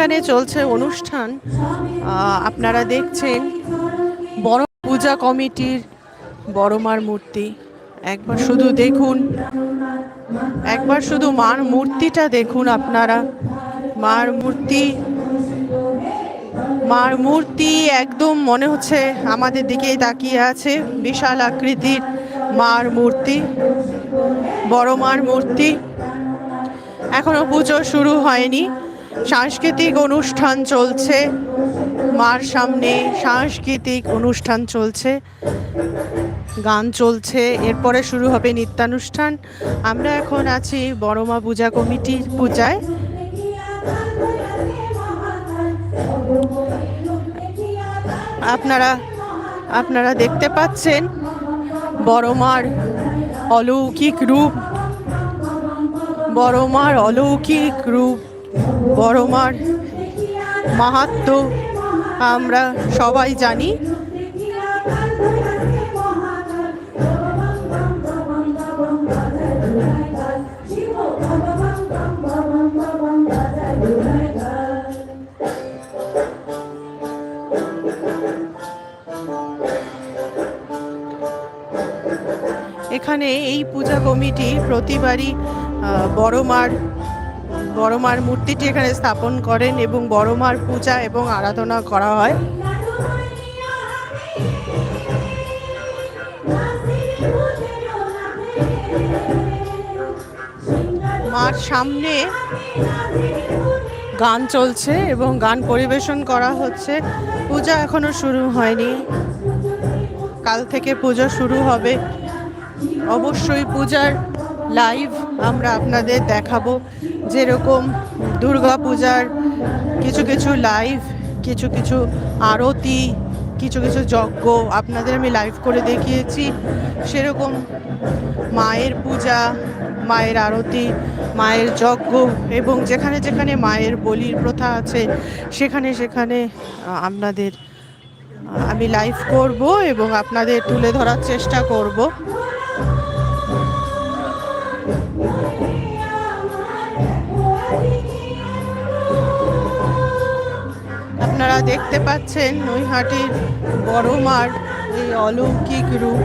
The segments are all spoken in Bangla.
এখানে চলছে অনুষ্ঠান। আপনারা দেখছেন বড় পূজা কমিটির বড়মার মূর্তি। একবার শুধু দেখুন, একবার শুধু মার মূর্তিটা দেখুন আপনারা। মার মূর্তি মার মূর্তি একদম মনে হচ্ছে আমাদের দিকেই তাকিয়ে আছে, বিশাল আকৃতির মার মূর্তি, বড় মার মূর্তি। এখনও পুজো শুরু হয়নি। সাংস্কৃতিক অনুষ্ঠান চলছে। মার সামনে সাংস্কৃতিক অনুষ্ঠান চলছে। গান চলছে। এরপরে শুরু হবে নিত্যানুষ্ঠান। আমরা এখন আছি বড়মা পূজা কমিটির পূজায়। আপনারা আপনারা দেখতে পাচ্ছেন বড়মার অলৌকিক রূপ। বড়মার অলৌকিক রূপ। বড়মার মাহাত্ম আমরা সবাই জানি। এখানে এই পূজা কমিটি প্রতিবারই বড় মার বড় মার মূর্তিটি এখানে স্থাপন করেন এবং বড় মার পূজা এবং আরাধনা করা হয়। মার সামনে গান চলছে এবং গান পরিবেশন করা হচ্ছে। পূজা এখনও শুরু হয়নি। কাল থেকে পুজো শুরু হবে। অবশ্যই পূজার লাইভ আমরা আপনাদের দেখাবো যেরকম দুর্গা পূজার কিছু কিছু লাইভ কিছু কিছু আরতি, কিছু কিছু যজ্ঞ আপনাদের আমি লাইভ করে দেখিয়েছি। সেরকম মায়ের পূজা, মায়ের আরতি, মায়ের যজ্ঞ এবং যেখানে যেখানে মায়ের বলির প্রথা আছে, সেখানে সেখানে আপনাদের আমি লাইভ করব এবং আপনাদের তুলে ধরার চেষ্টা করব। দেখতে পাচ্ছেন নৈহাটির বড় মাঠ এই অলৌকিক রূপ।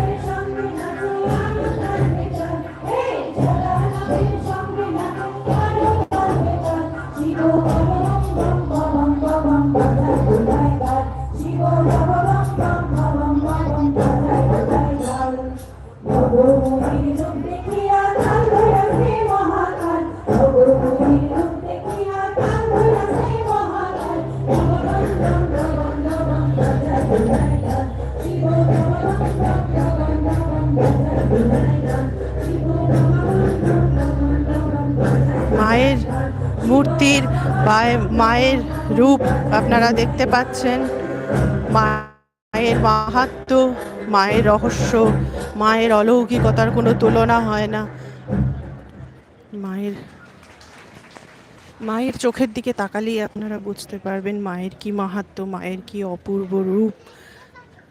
মায়ের মূর্তির বা- মায়ের রূপ আপনারা দেখতে পাচ্ছেন। মায়ের মাহাত্ম, মায়ের রহস্য, মায়ের অলৌকিকতার কোনো তুলনা হয় না। মায়ের মায়ের চোখের দিকে তাকালেই আপনারা বুঝতে পারবেন মায়ের কি মাহাত্ম মায়ের কি অপূর্ব রূপ।